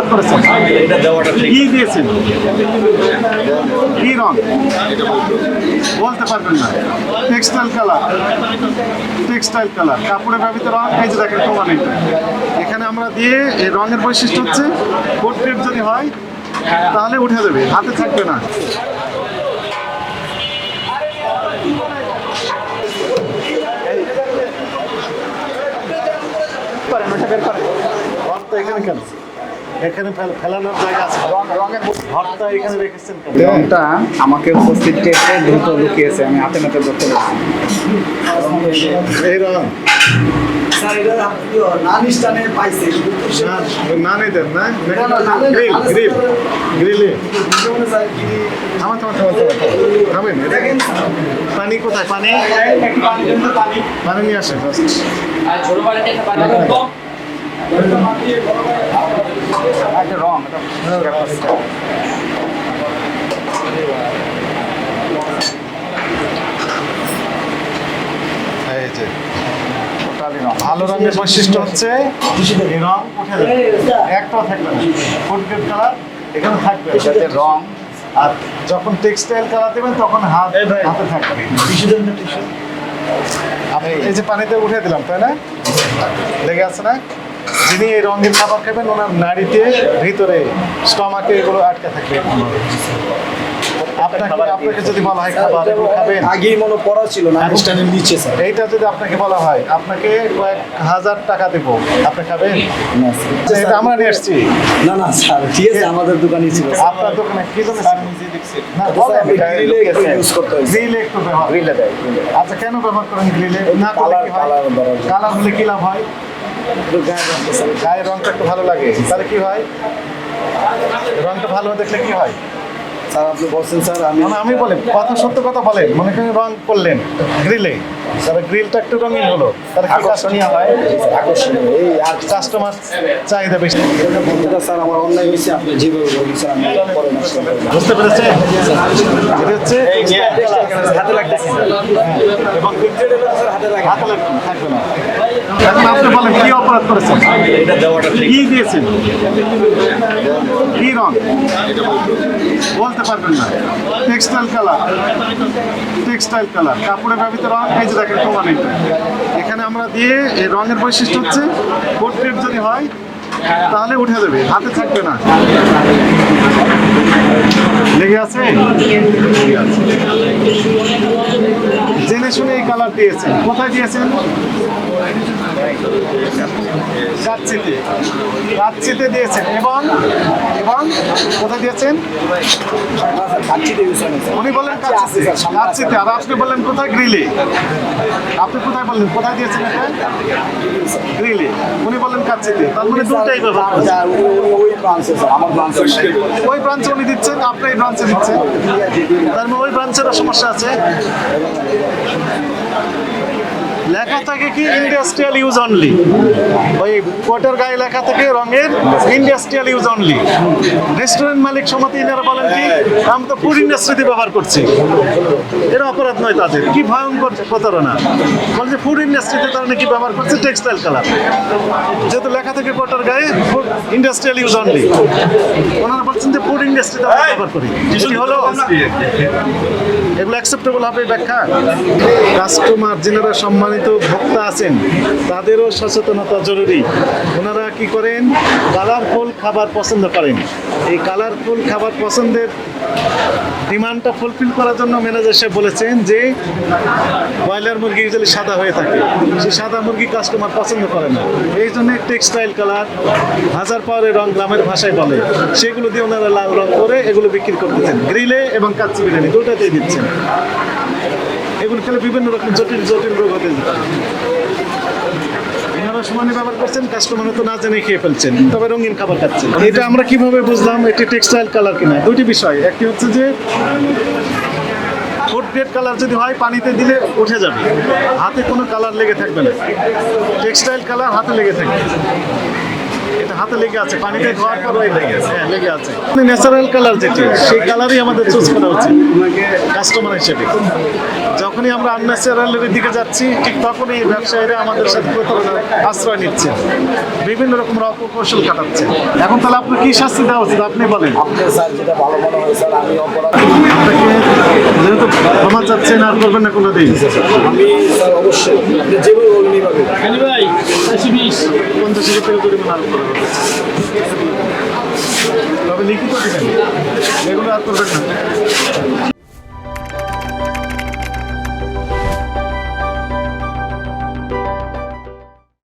অপরাধ করেছেন? কি দিয়েছেন? কি রং? বলতে পারবেন না। Textile colour. Textile colour. কাপড়ে ব্যবহৃত রং এই যে দেখেন প্রমাণ এখানে আমরা দিয়ে এই রঙের বৈশিষ্ট্য হচ্ছে পোর্ট্রেট যদি হয় তাহলে উঠে দেবে হাতে থাকবে না। ভর্তা এখানে কেন? এখানে ফেলানোর জায়গা আছে। ভর্তা এখানে রেখেছেন রংটা আমাকে উপস্থিত টেপে দ্রুত লুকিয়েছে আমি হাতে নাতে ধরতে পারছি এই রং। পানি কোথায়? পানি? একটু পানি নিয়ে আসে first। একটা রং এই যে ভালো রঙের বৈশিষ্ট্য হচ্ছে এই রং উঠে যাবে। একটাও থাকবে না। ফুড গ্রেড কালার এখানে থাকবে। এটাতে রং। আর যখন টেক্সটাইল কালার দেবেন তখন হাত হাতে থাকবে। এই যে পানিতে উঠে দিলাম তাই না? লেগে আছে না? যিনি এই রঙের খাবার খাবেন ওনার নাড়িতে ভিতরে স্টমাকে এগুলো আটকে থাকবে। আপনাকে আপনাকে যদি বলা হয় খাবার খাবেন। আগেই মনে পড়া ছিল না স্টানের নিচে স্যার। এইটা যদি আপনাকে বলা হয় আপনাকে কয়েক হাজার টাকা দেবো। আপনি খাবেন? এটা আমরা নিয়ে এসছি না না স্যার ঠিক আছে আমাদের দোকানই ছিল আপনার দোকানে কি জন্য না বলেন গ্রিলে একটু use করতে হয়। গ্রিলে একটু ব্যবহার গ্রিলে দেয় আচ্ছা কেন ব্যবহার করেন গ্রিলে? না করলে কি হয়। কালার হলে কি লাভ হয়? স্যার গায়ের রংটা একটু ভালো লাগে। তাহলে কি হয়? রংটা ভালো দেখলে কি হয়? স্যার আপনি বলছেন স্যার আমি মানে আমি বলি কথা সত্য কথা বলেন। মনে করেন রং করলেন গ্রিলে। তাহলে গ্রিলটা একটু রঙিন হলো। তাহলে কি আকর্ষণীয় হয়? আকর্ষণীয় এই আর কাস্টমার চাহিদা বেশি। স্যার আমার অন্যায় হয়েছে আপনি যেভাবে বলেছেন আমি পরে নষ্ট করব না। বুঝতে পেরেছেন? এটা হচ্ছে হাতে লাগবে এবং হাতে লাগে হাতে লাগবে, থাকবে না। এখন আপনি বলেন, কি অপরাধ করেছেন? দিয়েছেন? বলতে পারবেন না। Textile colour. Textile colour. এখানে আমরা দিয়ে এই রঙের বৈশিষ্ট্য হচ্ছে পোর্ট্রেট যদি হয়, তাহলে উঠে দেবে হাতে থাকবে না। লেগে আছে। জেনে শুনে এই কালার দিয়েছেন। কোথায় দিয়েছেন? দিয়েছেন। এবং কোথায় দিয়েছেন? উনি কাচ্চিতে আর আপনি বললেন কোথায়? গ্রিলে আপনি কোথায় বললেন? কোথায় দিয়েছেন গ্রিলে উনি বললেন কাচ্চিতে তার মানে দুটাই ওই- ব্রাঞ্চে আমার ওই ব্রাঞ্চে উনি দিচ্ছেন, আপনি এই ব্রাঞ্চে দিচ্ছেন। তার মানে ওই ব্রাঞ্চেরও সমস্যা আছে। লেখা থাকে কি ইন্ডাস্ট্রিয়াল ইউজ অনলি ওই কোটের গায়ে লেখা থাকে রঙের ইন্ডাস্ট্রিয়াল ইউজ অনলি রেস্টুরেন্ট মালিক সমিতি এনারা বলেন কি আমি তো ফুড ইন্ডাস্ট্রিতে ব্যবহার করছি। এর অপরাধ নয় তাদের। কি ভয়ঙ্কর প্রতারণা। বলছে ফুড ইন্ডাস্ট্রিতে তারা নাকি ব্যবহার করছে টেক্সটাইল কালার যেহেতু লেখা থাকে কোটার গায়ে ফুড ইন্ডাস্ট্রিয়াল ইউজ অনলি ওনারা বলছেন যে ফুড ইন্ডাস্ট্রিতে আমরা ব্যবহার করি। কি হলো। এগুলো অ্যাকসেপ্টেবল হবে ব্যাখ্যা? কাস্টমার যারা সম্মানিত ভোক্তা আছেন, তাদেরও সচেতনতা জরুরি। ওনারা কি করেন? কালারফুল খাবার পছন্দ করেন। এই কালারফুল খাবার পছন্দের ডিমান্ডটা ফুলফিল করার জন্য ম্যানেজার সাহেব বলেছেন যে, ব্রয়লার মুরগি ইউজুয়ালি সাদা হয়ে থাকে। সেই সাদা মুরগি কাস্টমার পছন্দ করে না। এই জন্য টেক্সটাইল কালার হাজার পাওয়ারের রং গ্রামের ভাষায় বলে। সেগুলো দিয়ে ওনারা লাল রং করে এগুলো বিক্রি করতেছেন। গ্রিলে এবং কাচ্চি বিরিয়ানি দুটাতেই দিচ্ছেন। এগুলো খেলে বিভিন্ন রকম জটিল জটিল রোগ হতে সমানে ব্যবহার করছেন তো না জেনে খেয়ে ফেলছেন তবে রঙিন খাবার খাচ্ছেন। এটা আমরা কীভাবে বুঝলাম এটি টেক্সটাইল কালার কিনা? দুটি বিষয়। একটি হচ্ছে যে গ্রেড কালার যদি হয় পানিতে দিলে উঠে যাবে। হাতে কোনো কালার লেগে থাকবে না। টেক্সটাইল কালার হাতে লেগে থাকবে। এটা হাতে লেগে আছে পানিতে ধোয়ার পরে লেগে আছে। হ্যাঁ লেগে আছে। ন্যাচারাল কালার যেটি সেই কালারই আমাদের চুজ করা উচিত কাস্টমার হিসেবে। যখনই আমরা আনন্যাচারালের দিকে যাচ্ছি ঠিক তখনই ব্যবসায়ীরা আমাদের সাথে প্রতারণার আশ্রয় নিচ্ছে বিভিন্ন রকম অপকৌশল কাটাচ্ছে এখন তাহলে আপনার কি শাস্তি দেওয়া উচিত? আপনি বলেন। আপনি স্যার যেটা ভালো স্যার আমি অপরাধ আপনাকে যেহেতু ক্ষমা চাচ্ছেন আর করবেন না কোনো দিন আমি অবশ্যই পঞ্চাশ হাজার টাকা করা তবে লিখিত দেবেন এগুলো আর করবেন না